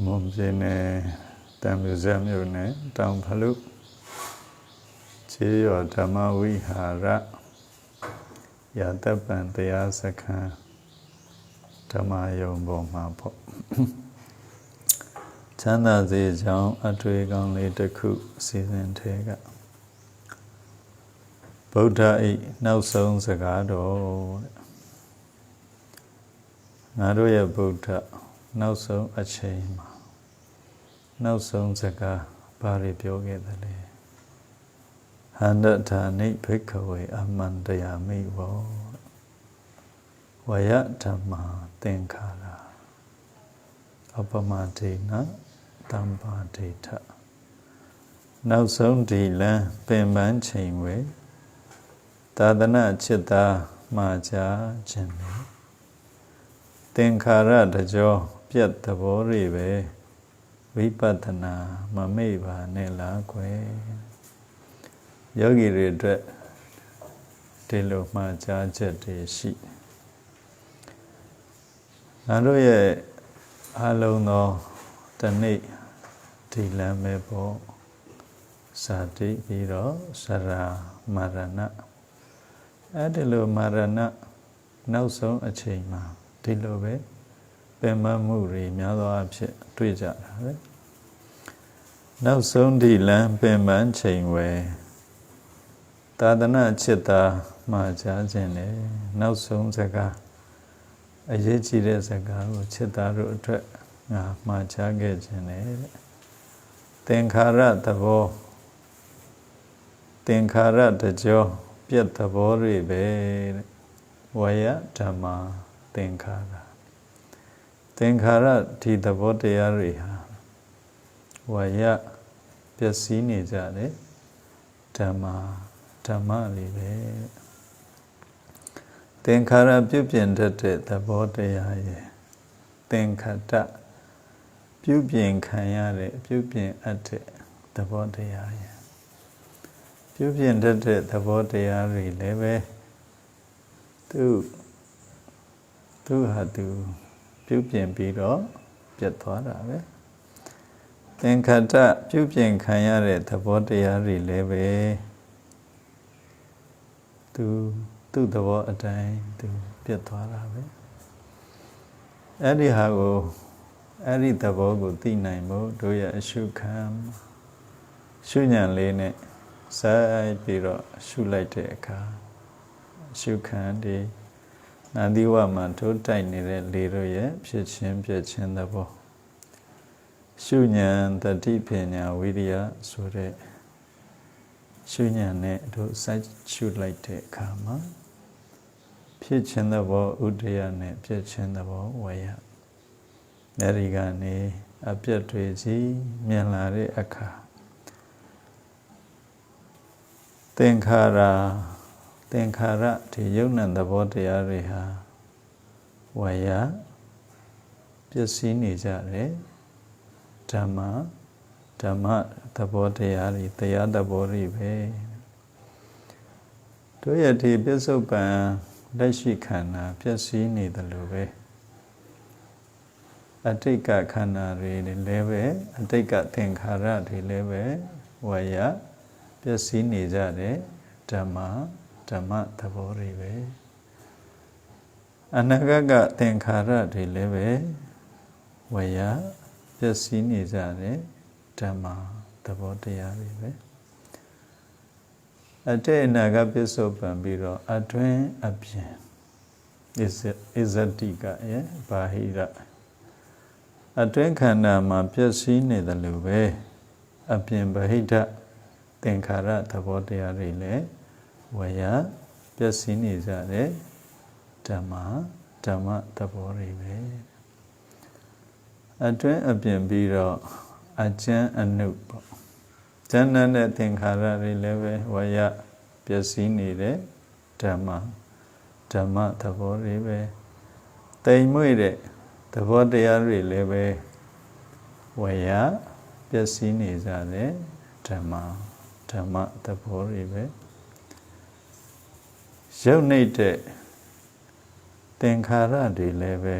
မွန်ပြည်နယ်တံမြဇမြို့နယ်တောင်ဖလူခြေရဓမ္မဝိဟာရရာတပံတရားစခန်းဓမ္မယုံပေါ်မှာပေါ့ချမ်းသာစေကြောင်းအထွေကောင်းလေးတစ်ခုအစီအစဉ်ထဲကဗုဒ္ဓဤနောက်ဆုံးစကားတော်တဲ့ငါတို့ရဲ့ဗုဒ္ဓ နောက်ဆုံးအချိန်မှာနောက်ဆုံးစကားဘာတွေပြောခဲ့သလဲဟန္တဌာနိဘိက္ခဝေအမန္တယာမိဘောဝယဓမ္မာသင်္ခါရအပမဒေနတမ္ပါဒေထနောက်ဆုံးဒီလံပင်ပန်းချိန်ဝေသာသနာจิตတာမှာကြာခြင်းသင်္ခါရတကြော ပြတ်သဘောတွေပဲဝိပဿနာမမေ့ပါနဲ့လားကွယ်ယောဂီတွေအတွက်ဒီလိုမှကြားချက်တွေရှိငါတို့ရဲ့အလုံးသောတနေ့ဒီလမ်းပဲပေါ့စာတိပြီးတော့စရာမာရဏအဲ့ဒီလိုမာရဏနောက်ဆုံးအချိန်မှာဒီလိုပဲ ပင်မမှုတွေများသောအားဖြင့်တွေ့ကြတာပဲနောက်ဆုံးဒီလမ်းပင်ပန်းချိန်ဝယ်သာသနာจิตတာမှာကြားခြင်းလေနောက်ဆုံးစကားအရေးကြီးတဲ့စကားကိုจิตတာတို့အတွက်ငါမှာကြားခဲ့ခြင်းလေသင်္ခါရသဘောသင်္ခါရတကြောပြတ်သဘောတွေပဲတဲ့ဝယဓမ္မာသင်္ခါရ သင်္ခါရဒီသဘောတရားတွေဟာဝါယပျက်စီးနေကြတယ်ဓမ္မဓမ္မလေးပဲသင်္ခါရပြုပြင်တတ်တဲ့သဘောတရားရဲ့သင်္ခတပြုပြင်ခံရတဲ့ပြုပြင်အပ်တဲ့သဘောတရားရဲ့ပြုပြင်တတ်တဲ့သဘောတရားတွေလည်းပဲသူသူဟာသူ ပြုပြင်ပြီးတော့ပြတ်သွားတာပဲသင်္ခတ္တပြုပြင်ခံရတဲ့သဘောတရားတွေလည်းပဲသူသူ့သဘောအတိုင်းသူပြတ်သွားတာပဲအဲ့ဒီဟာကိုအဲ့ဒီသဘောကိုသိနိုင်ဖို့တို့ရဲ့အရှုခံရှုညံလေးနဲ့စိုက်ပြီးတော့ရှုလိုက်တဲ့အခါရှုခံဒီ နန္ဒီဝမှာထိုးတိုက်နေတဲ့လေတို့ရဲ့ဖြစ်ချင်းပြည့်ချင်းသဘောရှုဉဏ်တတိပညာဝိရိယဆိုတဲ့ရှုဉဏ်နဲ့တို့စိုက်ရှုလိုက်တဲ့အခါမှာဖြစ်ချင်းသဘောဥဒယနဲ့ပြည့်ချင်းသဘောဝေယအဲဒီကနေအပြတ်တွေစီမြင်လာတဲ့အခါသင်္ခါရ သင်္ခါရဒီယုံနံသဘောတရားတွေဟာဝါယပျက်စီးနေကြတယ်ဓမ္မဓမ္မသဘောတရားတွေတရားသဘောတွေပဲတို့ရဒီပစ္စုပန်လက်ရှိခန္ဓာပျက်စီးနေတယ်လို့ပဲအတိတ်ကခန္ဓာတွေလည်းပဲအတိတ်ကသင်္ခါရတွေလည်းပဲဝါယပျက်စီးနေကြတယ်ဓမ္မ ဓမ္မသဘောတွေပဲအနာဂတ်ကသင်္ခါရတွေလည်းပဲဝေယပျက်စီးနေကြတဲ့ဓမ္မသဘောတရားတွေပဲအတေအနာဂတ်ပစ္စုပန်ပြီးတော့အတွင်းအပြင်ဣဇတိကရဲ့ဘာဟိရအတွင်းခန္ဓာမှာပျက်စီးနေတယ်လို့ပဲအပြင်ဗဟိတသင်္ခါရသဘောတရားတွေလည်း ဝေယပျက်စီးနေကြတဲ့ဓမ္မဓမ္မသဘောတွေပဲအတွင်းအပြင်ပြီးတော့အကျဉ်အနုပေါ့ဉာဏ်နဲ့သင်္ခါရတွေလည်းပဲဝေယပျက်စီးနေတဲ့ဓမ္မဓမ္မသဘောတွေပဲတိမ်မွေ့တဲ့သဘောတရားတွေလည်းပဲဝေယပျက်စီးနေကြတဲ့ဓမ္မဓမ္မသဘောတွေပဲ ရုပ်နေတဲ့သင်္ခါရတွေလည်းပဲ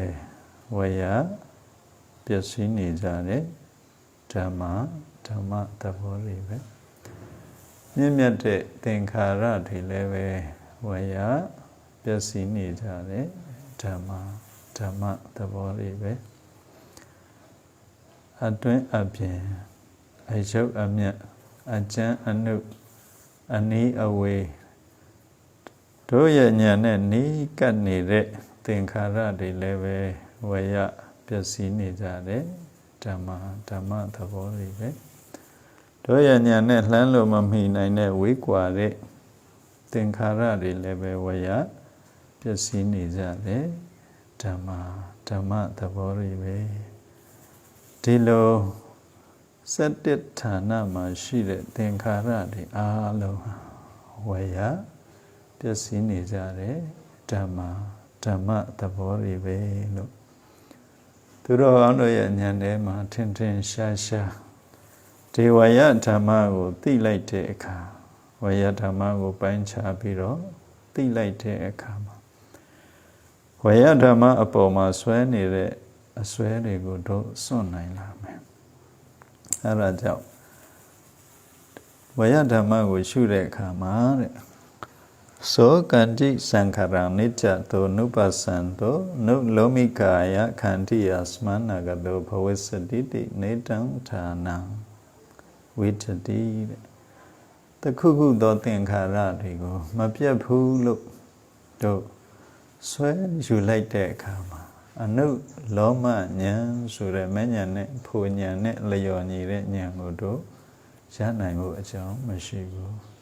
ဝေယပပျက်စီးနေကြတဲ့ဓမ္မဓမ္မသဘောတွေပဲမြင့်မြတ်တဲ့သင်္ခါရတွေလည်းပဲဝေယပျက်စီးနေကြတဲ့ဓမ္မဓမ္မသဘောတွေပဲအတွင်းအပြင်အယုတ်အမြတ်အကျမ်းအနုအနီးအဝေး တို့ရဲ့ညာနဲ့နီးကပ်နေတဲ့သင်္ခါရတွေလည်းပဲဝေယပျက်စီးနေကြတဲ့ဓမ္မဓမ္မသဘောတွေပဲတို့ရဲ့ညာနဲ့လှမ်းလို့မမိနိုင်တဲ့ဝေးကွာတဲ့သင်္ခါရတွေလည်းပဲဝေယပျက်စီးနေကြတဲ့ဓမ္မဓမ္မသဘောတွေပဲဒီလိုစက်တစ်ဌာနမှာရှိတဲ့သင်္ခါရတွေအားလုံးဟာဝေယပျ က်စီးနေကြတဲ့ဓမ္မဓမ္မသဘောတွေပဲလို့သူတော်ကောင်းတို့ရဲ့ဉာဏ်ထဲမှာထင်ထင်ရှားရှားဒေဝယဓမ္မကိုသိလိုက်တဲ့အခါဝေယဓမ္မကိုပိုင်းခြားပြီးတော့သိလိုက်တဲ့အခါမှာဝေယဓမ္မအပေါ်မှာဆွဲနေတဲ့အစွဲတွေကိုတို့စွန့်နိုင်လာမယ်အဲဒါကြောင့်ဝေယဓမ္မကိုရှုတဲ့အခါမှာတဲ့ သောကန္တိသံခရံနိစ္စတောနုပသံတောနုလောမိကာယခန္တိယစမနာကတောဘဝစတိတိနေတံဌာနံဝိတတိတဲ့တခုခုသောသင်္ခါရတွေကိုမပြတ်ဘူးလို့တို့ဆွဲယူလိုက်တဲ့အခါမှာအနုလောမဉာဏ်ဆိုတဲ့မဉဏ်နဲ့ဖိုဉာဏ်နဲ့လျော်ညီတဲ့ဉာဏ်ကိုတို့ရနိုင်ဖို့အကြောင်းမရှိဘူး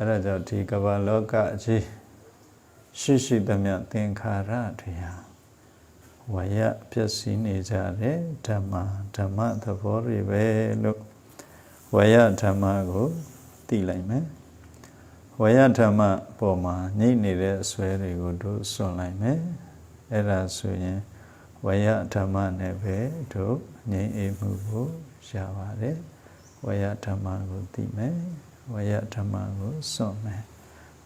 အဲဒါကြောင့်ဒီကမ္ဘာလောကကြီးရှိရှိသမျှသင်္ခါရတွေဟာဝါယပျက်စီးနေကြတဲ့ဓမ္မဓမ္မသဘောတွေပဲလို့ဝါယဓမ္မကိုသိလိုက်မယ်ဝါယဓမ္မပေါ်မှာညှိနေတဲ့အစွဲတွေကိုတို့စွန့်လိုက်မယ်အဲ့ဒါဆိုရင်ဝေယဓမ္မနဲ့ပဲတို့ငြိမ်းအေးမှုကိုရပါတယ်ဝေယဓမ္မကိုသိမယ် ဝေယဓမ္မကိုစွန့်မယ်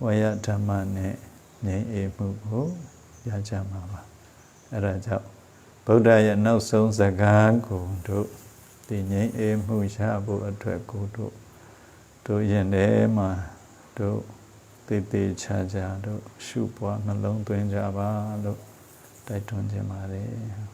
ဝေယဓမ္မနဲ့ငြိမ်းအေးမှုကိုရကြမှာပါအဲ့ဒါကြောင့်ဗုဒ္ဓရဲ့နောက်ဆုံးစကားကိုတို့ဒီငြိမ်းအေးမှုရဖို့အတွက်ကိုတို့တို့ရင်ထဲမှာတို့တည်တည်ချာချာတို့ရှုပွားနှလုံးသွင်းကြပါလို့တိုက်တွန်းခြင်းပါတယ်